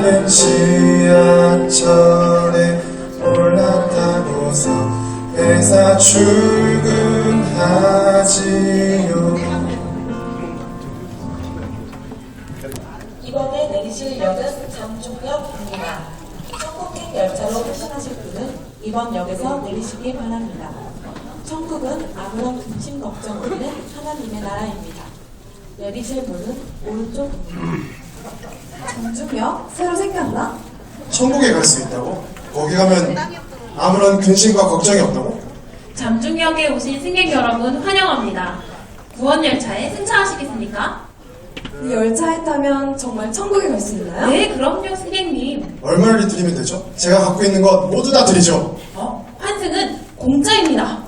나는 지하철에 올라타고서 회사 출근하지요 이번에 내리실 역은 장중역입니다. 천국행 열차로 퇴근하실 분은 이번 역에서 내리시기 바랍니다. 천국은 아무런 근심 걱정 없는 하나님의 나라입니다. 내리실 문은 오른쪽입니다. 장중역? 새로 생겼나? 천국에 갈 수 있다고? 거기 가면 아무런 근심과 걱정이 없다고? 잠중역에 오신 승객 여러분 환영합니다. 구원열차에 승차하시겠습니까? 이 열차에 타면 정말 천국에 갈 수 있나요? 네, 그럼요, 승객님. 얼마를 드리면 되죠? 제가 갖고 있는 것 모두 다 드리죠 어, 환승은 공짜입니다.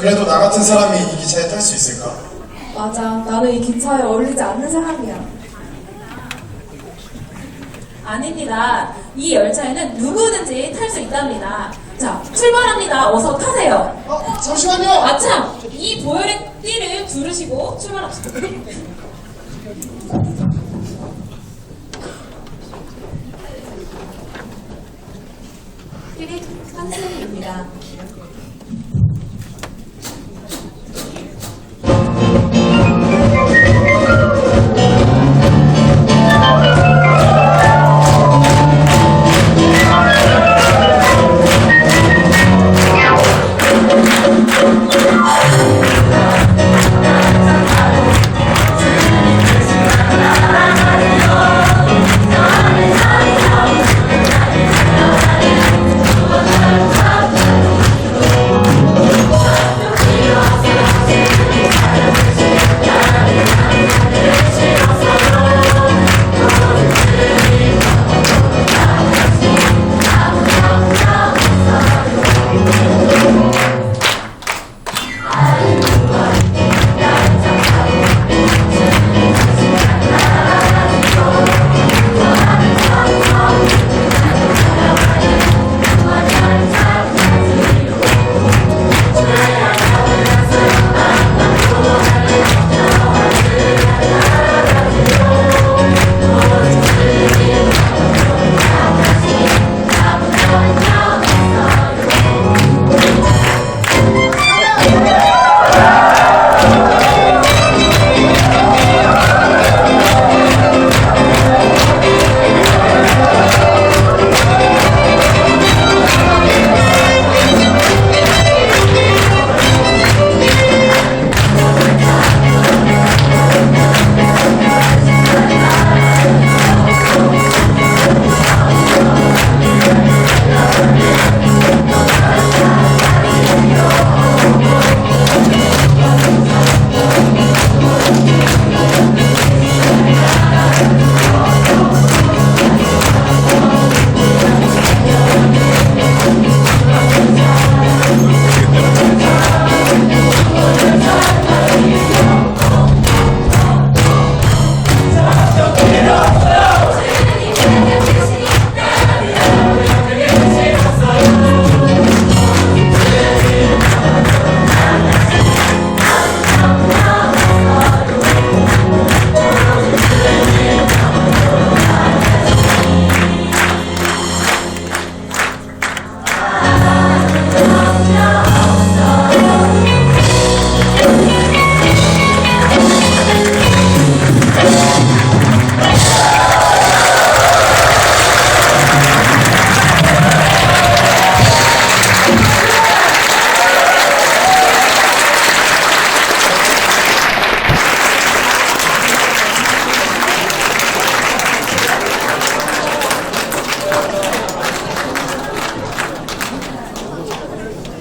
그래도 나 같은 사람이 이 기차에 탈 수 있을까? 맞아. 나는 이 기차에 어울리지 않는 사람이야. 아닙니다. 이 열차에는 누구든지 탈 수 있답니다. 자, 출발합니다. 어서 타세요. 어, 잠시만요! 아참! 이 보혈의 띠를 두르시고 출발합시다.